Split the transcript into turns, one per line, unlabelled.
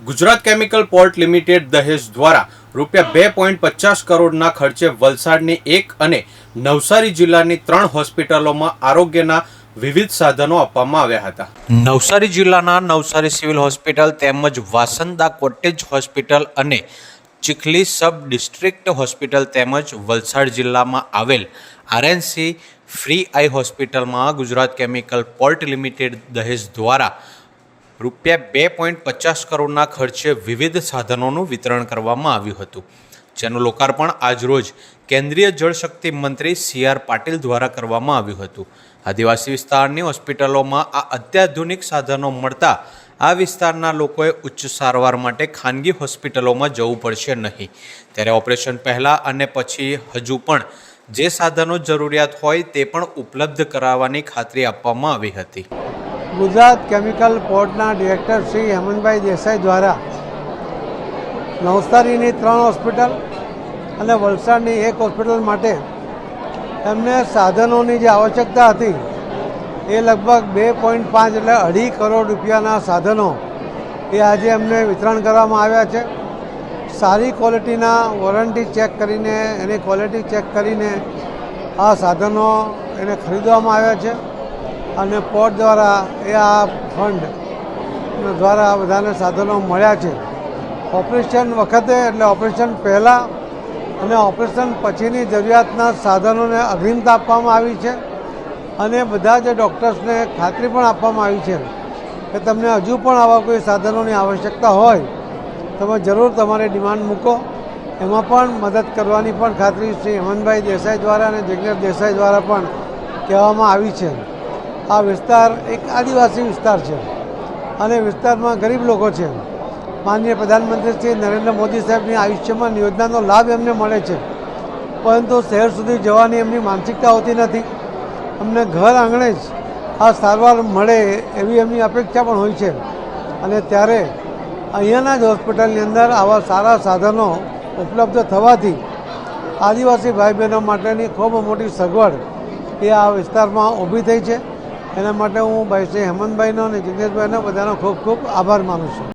Gujarat chemical port limited દહેજ દ્વારા રૂપિયા બે પોઈન્ટ પચાસ કરોડના ખર્ચે વલસાડની એક અને નવસારી જિલ્લાની ત્રણ હોસ્પિટલોમાં આરોગ્યના વિવિધ સાધનો આપવામાં આવ્યા હતા. નવસારી જિલ્લાના નવસારી સિવિલ હોસ્પિટલ તેમજ વાસંદા કોટેજ હોસ્પિટલ અને ચીખલી સબ ડિસ્ટ્રિક્ટ હોસ્પિટલ તેમજ વલસાડ જિલ્લામાં આવેલ આરએનસી ફ્રી આઈ હોસ્પિટલમાં ગુજરાત કેમિકલ પોર્ટ લિમિટેડ દહેજ દ્વારા રૂપિયા બે પોઈન્ટ પચાસ કરોડના ખર્ચે વિવિધ સાધનોનું વિતરણ કરવામાં આવ્યું હતું. જેનું લોકાર્પણ આજરોજ કેન્દ્રીય જળશક્તિ મંત્રી સી આર પાટીલ દ્વારા કરવામાં આવ્યું હતું. આદિવાસી વિસ્તારની હોસ્પિટલોમાં આ અત્યાધુનિક સાધનો મળતા આ વિસ્તારના લોકોએ ઉચ્ચ સારવાર માટે ખાનગી હોસ્પિટલોમાં જવું પડશે નહીં. ત્યારે ઓપરેશન પહેલાં અને પછી હજુ પણ જે સાધનો જરૂરિયાત હોય તે પણ ઉપલબ્ધ કરાવવાની ખાતરી આપવામાં આવી હતી.
ગુજરાત કેમિકલ પોર્ટના ડિરેક્ટર શ્રી હેમંતભાઈ દેસાઈ દ્વારા નવસારીની ત્રણ હોસ્પિટલ અને વલસાડની એક હોસ્પિટલ માટે એમને સાધનોની જે આવશ્યકતા હતી, એ લગભગ બે પોઈન્ટ પાંચ એટલે અઢી કરોડ રૂપિયાના સાધનો એ આજે એમને વિતરણ કરવામાં આવ્યા છે. સારી ક્વોલિટીના વોરંટી ચેક કરીને, એની ક્વોલિટી ચેક કરીને આ સાધનો એને ખરીદવામાં આવ્યા છે. અને પોર્ટ દ્વારા એ આ ફંડ દ્વારા બધાને સાધનો મળ્યા છે. ઓપરેશન વખતે એટલે ઓપરેશન પહેલાં અને ઓપરેશન પછીની જરૂરિયાતના સાધનોને અગ્રિમતા આપવામાં આવી છે અને બધા જ ડૉક્ટર્સને ખાતરી પણ આપવામાં આવી છે કે તમને હજુ પણ આવા કોઈ સાધનોની આવશ્યકતા હોય, તમે જરૂર તમારી ડિમાન્ડ મૂકો. એમાં પણ મદદ કરવાની પણ ખાતરી શ્રી હેમંતભાઈ દેસાઈ દ્વારા અને જિગ્નેશ દેસાઈ દ્વારા પણ કહેવામાં આવી છે. આ વિસ્તાર એક આદિવાસી વિસ્તાર છે અને વિસ્તારમાં ગરીબ લોકો છે. માનનીય પ્રધાનમંત્રી શ્રી નરેન્દ્ર મોદી સાહેબની આયુષ્યમાન યોજનાનો લાભ એમને મળે છે. પરંતુ શહેર સુધી જવાની એમની માનસિકતા હોતી નથી. અમને ઘર આંગણે જ આ સારવાર મળે એવી એમની અપેક્ષા પણ હોય છે. અને ત્યારે અહીંયાના જ હોસ્પિટલની અંદર આવા સારા સાધનો ઉપલબ્ધ થવાથી આદિવાસી ભાઈ બહેનો માટેની ખૂબ મોટી સગવડ એ આ વિસ્તારમાં ઊભી થઈ છે. એના માટે હું ભાઈ શ્રી હેમંતભાઈનો અને જિગ્નેશભાઈનો બધાનો ખૂબ ખૂબ આભાર માનું છું.